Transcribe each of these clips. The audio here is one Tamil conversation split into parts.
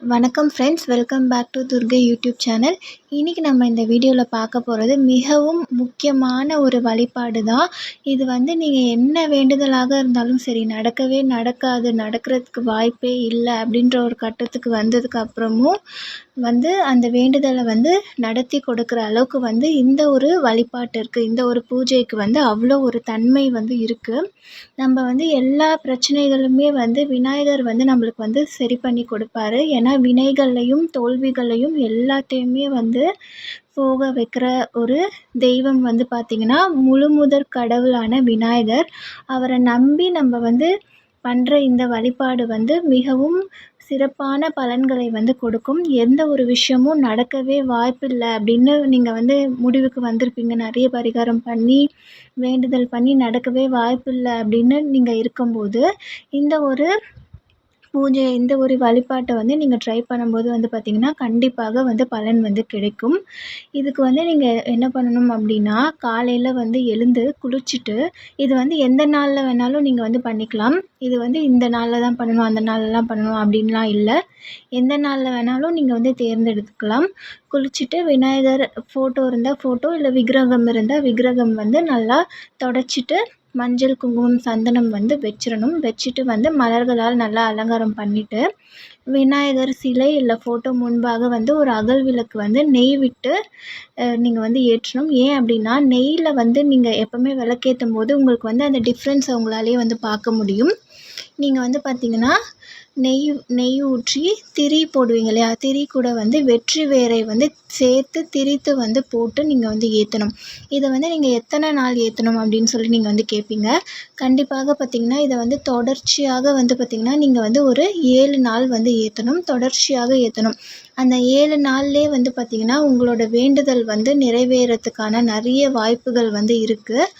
வணக்கம் friends welcome back to Durgai YouTube channel இன்றைக்கி நம்ம இந்த வீடியோவில் பார்க்க போகிறது மிகவும் முக்கியமான ஒரு வழிபாடு தான். இது வந்து நீங்கள் என்ன வேண்டுதலாக இருந்தாலும் சரி நடக்கவே நடக்காது நடக்கிறதுக்கு வாய்ப்பே இல்லை அப்படின்ற ஒரு கட்டத்துக்கு வந்ததுக்கு அப்புறமும் வந்து அந்த வேண்டுதலை வந்து நடத்தி கொடுக்குற அளவுக்கு வந்து இந்த ஒரு வழிபாட்டிற்கு இந்த ஒரு பூஜைக்கு வந்து அவ்வளோ ஒரு தன்மை வந்து இருக்குது நம்ம வந்து எல்லா பிரச்சனைகளுமே வந்து விநாயகர் வந்து நம்மளுக்கு வந்து சரி பண்ணி கொடுப்பாரு. ஏன்னா வினைகளையும் தோல்விகளையும் எல்லாத்தையுமே வந்து போக வைக்கிற ஒரு தெய்வம் வந்து பார்த்திங்கன்னா முழுமுதற் கடவுளான விநாயகர். அவரை நம்பி நம்ம வந்து பண்ணுற இந்த வழிபாடு வந்து மிகவும் சிறப்பான பலன்களை வந்து கொடுக்கும். எந்த ஒரு விஷயமும் நடக்கவே வாய்ப்பில்லை அப்படின்னு நீங்கள் வந்து முடிவுக்கு வந்திருப்பீங்க. நிறைய பரிகாரம் பண்ணி வேண்டுதல் பண்ணி நடக்கவே வாய்ப்பில்லை அப்படின்னு நீங்கள் இருக்கும்போது இந்த ஒரு பூஜை இந்த ஒரு வழிபாட்டை வந்து நீங்கள் ட்ரை பண்ணும்போது வந்து பார்த்திங்கன்னா கண்டிப்பாக வந்து பலன் வந்து கிடைக்கும். இதுக்கு வந்து நீங்கள் என்ன பண்ணணும் அப்படின்னா காலையில் வந்து எழுந்து குளிச்சுட்டு இது வந்து எந்த நாளில் வேணாலும் நீங்கள் வந்து பண்ணிக்கலாம். இது வந்து இந்த நாளில் தான் பண்ணணும் அந்த நாளெலாம் பண்ணணும் அப்படின்லாம் இல்லை. எந்த நாளில் வேணாலும் நீங்கள் வந்து தேர்ந்தெடுத்துக்கலாம் குளிச்சுட்டு விநாயகர் ஃபோட்டோ இருந்தால் ஃபோட்டோ இல்லை விக்கிரகம் இருந்தால் விக்கிரகம் வந்து நல்லா தொடச்சிட்டு மஞ்சள் குங்குமம் சந்தனம் வந்து வச்சிடணும் வச்சிட்டு வந்து மலர்களால் நல்லா அலங்காரம் பண்ணிவிட்டு விநாயகர் சிலை இல்லை ஃபோட்டோ முன்பாக வந்து ஒரு அகல் விளக்கு வந்து நெய் விட்டு நீங்கள் வந்து ஏற்றணும். ஏன் அப்படின்னா நெய்யில் வந்து நீங்கள் எப்போவுமே விளக்கேற்றும் போது உங்களுக்கு வந்து அந்த டிஃப்ரென்ஸை உங்களாலேயே வந்து பார்க்க முடியும். நீங்கள் வந்து பார்த்தீங்கன்னா நெய் நெய் ஊற்றி திரி போடுவீங்க இல்லையா? திரி கூட வந்து வெற்றி வேரை வந்து சேர்த்து திரித்து வந்து போட்டு நீங்கள் வந்து ஏற்றணும் இதை வந்து நீங்கள் எத்தனை நாள் ஏற்றணும் அப்படின்னு சொல்லி நீங்கள் வந்து கேட்பீங்க கண்டிப்பாக பார்த்திங்கன்னா இதை வந்து தொடர்ச்சியாக வந்து பார்த்திங்கன்னா நீங்கள் வந்து ஒரு ஏழு நாள் வந்து ஏற்றணும் தொடர்ச்சியாக ஏற்றணும் அந்த ஏழு நாள்லேயே வந்து பார்த்திங்கன்னா உங்களோட வேண்டுதல் வந்து நிறைவேறத்துக்கான நிறைய வாய்ப்புகள் வந்து இருக்குது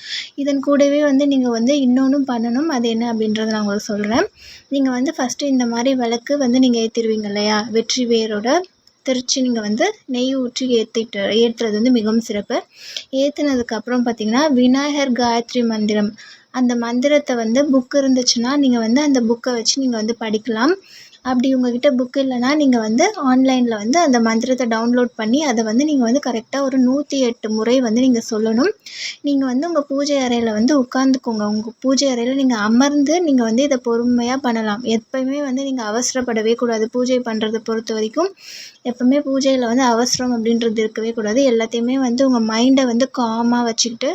இதன் கூடவே வந்து நீங்கள் வந்து இன்னொன்றும் பண்ணணும். அது என்ன அப்படின்றத நான் உங்களுக்கு சொல்கிறேன் நீங்கள் வந்து ஃபஸ்ட்டு இந்த மாதிரி விளக்கு வந்து நீங்கள் ஏற்றிடுவீங்க இல்லையா? வெற்றி வேரோட திருச்சி நீங்கள் வந்து நெய் ஊற்றி ஏற்றிட்டு ஏற்றுறது வந்து மிகவும் சிறப்பு. ஏற்றுனதுக்கப்புறம் பார்த்திங்கன்னா விநாயகர் காயத்ரி மந்திரம். அந்த மந்திரத்தை வந்து புக் இருந்துச்சுன்னா நீங்கள் வந்து அந்த புக்கை வச்சு நீங்கள் வந்து படிக்கலாம். அப்படி உங்கக்கிட்ட புக் இல்லைனா நீங்கள் வந்து ஆன்லைனில் வந்து அந்த மந்திரத்தை டவுன்லோட் பண்ணி அதை வந்து நீங்கள் வந்து கரெக்டாக ஒரு நூற்றி எட்டு முறை வந்து நீங்கள் சொல்லணும். நீங்கள் வந்து உங்கள் பூஜை அறையில் வந்து உட்காந்துக்கோங்க உங்கள் பூஜை அறையில் நீங்கள் அமர்ந்து நீங்கள் வந்து இதை பொறுமையாக பண்ணலாம். எப்போயுமே வந்து நீங்கள் அவசரப்படவே கூடாது. பூஜை பண்ணுறதை பொறுத்த வரைக்கும் எப்போவுமே பூஜையில் வந்து அவசரம் அப்படின்றது இருக்கவே கூடாது. எல்லாத்தையுமே வந்து உங்கள் மைண்டை வந்து காமாக வச்சுக்கிட்டு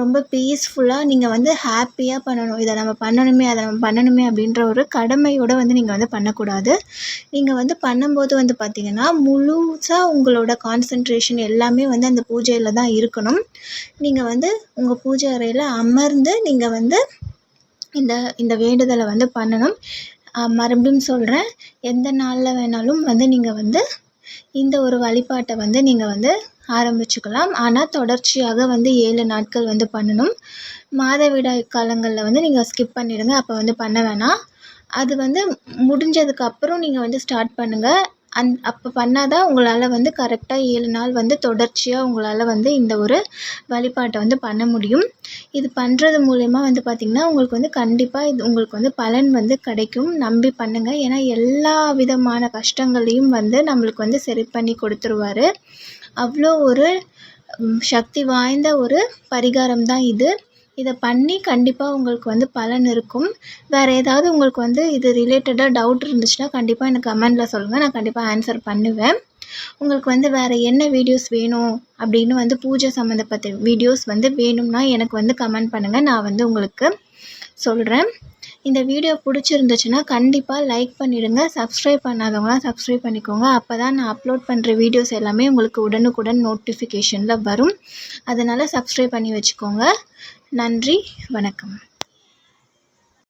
ரொம்ப பீஸ்ஃபுல்லாக நீங்கள் வந்து ஹாப்பியாக பண்ணணும். இதை நம்ம பண்ணணுமே அதை நம்ம பண்ணணுமே அப்படின்ற ஒரு கடமையோடு வந்து நீங்கள் வந்து பண்ணக்கூடாது. கூடாது நீங்கள் வந்து பண்ணும்போது வந்து பார்த்திங்கன்னா முழுசாக உங்களோட கான்சன்ட்ரேஷன் எல்லாமே வந்து அந்த பூஜையில் தான் இருக்கணும். நீங்கள் வந்து உங்கள் பூஜை அறையில் அமர்ந்து நீங்கள் வந்து இந்த இந்த வேண்டுதலை வந்து பண்ணணும். மறுபடியும் சொல்கிறேன் எந்த நாளில் வேணாலும் வந்து நீங்கள் வந்து இந்த ஒரு வழிபாட்டை வந்து நீங்கள் வந்து ஆரம்பிச்சுக்கலாம். ஆனால் தொடர்ச்சியாக வந்து ஏழு நாட்கள் வந்து பண்ணணும். மாதவிடாய் காலங்களில் வந்து நீங்கள் ஸ்கிப் பண்ணிவிடுங்க அப்போ வந்து பண்ண வேணாம். அது வந்து முடிஞ்சதுக்கப்புறம் நீங்கள் வந்து ஸ்டார்ட் பண்ணுங்கள் அந் அப்போ பண்ணால் தான் உங்களால் வந்து கரெக்டாக ஏழு நாள் வந்து தொடர்ச்சியாக உங்களால் வந்து இந்த ஒரு வழிபாட்டை வந்து பண்ண முடியும். இது பண்ணுறது மூலயமா வந்து பார்த்திங்கன்னா உங்களுக்கு வந்து கண்டிப்பாக இது உங்களுக்கு வந்து பலன் வந்து கிடைக்கும். நம்பி பண்ணுங்கள் ஏன்னா எல்லா விதமான கஷ்டங்களையும் வந்து நம்மளுக்கு வந்து சரி பண்ணி கொடுத்துருவாரு. அவ்வளோ ஒரு சக்தி வாய்ந்த ஒரு பரிகாரம் தான் இது. இதை பண்ணி கண்டிப்பாக உங்களுக்கு வந்து பலன் இருக்கும். வேறு ஏதாவது உங்களுக்கு வந்து இது ரிலேட்டடாக டவுட் இருந்துச்சுன்னா கண்டிப்பாக எனக்கு கமெண்டில் சொல்லுங்கள் நான் கண்டிப்பாக ஆன்சர் பண்ணுவேன். உங்களுக்கு வந்து வேறு என்ன வீடியோஸ் வேணும் அப்படின்னு வந்து பூஜை சம்மந்தப்பட்ட வீடியோஸ் வந்து வேணும்னா எனக்கு வந்து கமெண்ட் பண்ணுங்கள் நான் வந்து உங்களுக்கு சொல்கிறேன் இந்த வீடியோ பிடிச்சிருந்துச்சுன்னா கண்டிப்பாக லைக் பண்ணிவிடுங்க சப்ஸ்கிரைப் பண்ணாதவங்களாம் சப்ஸ்கிரைப் பண்ணிக்கோங்க. அப்போ தான் நான் அப்லோட் பண்ணுற வீடியோஸ் எல்லாமே உங்களுக்கு உடனுக்குடன் நோட்டிஃபிகேஷனில் வரும். அதனால் சப்ஸ்கிரைப் பண்ணி வச்சுக்கோங்க. நன்றி வணக்கம்.